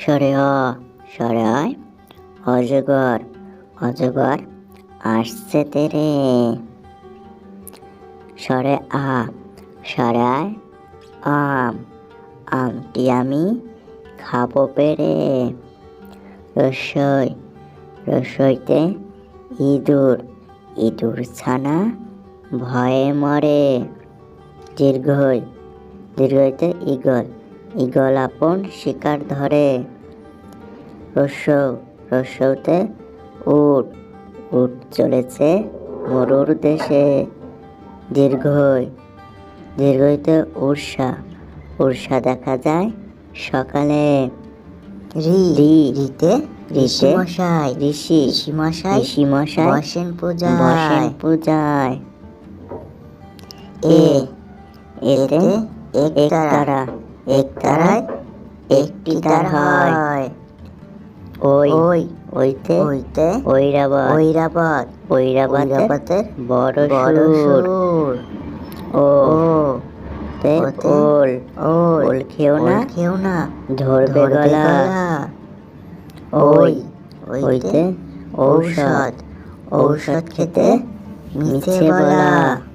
সরে অ সরে অয় অজগর অজগর আসছে তেরে। সরে আ সরে আম, আমটি আমি খাব পেরে। রসই, রসইতে ইঁদুর ইঁদুর ছানা ভয়ে মরে। দীর্ঘই, দীর্ঘইতে ইগল ইগল আপন শিকার ধরে। রস্যৌ রস্যৌতে উট উট চলেছে মরুর দেশে। দীর্ঘই দীর্ঘইতে উর্ষা উর্ষা দেখা যায় সকালে। রি রি রিতে ঋষি মশাই ঋষি ঋষি মশাই ঋষি বসেন পূজায়। বসেন পূজায়। এ এতে একতারা একতারায় একটি তার হয়। ওই ওই ওইতে ওইতে ঐরাবত ঐরাবত ঐরাবতের বড় বড় সুর। ও তে ওল। ওল। খেও না। খেও না। ধরবে গলা। ওই ওইতে ঔষধ। ঔষধ খেতে মিছে বলা।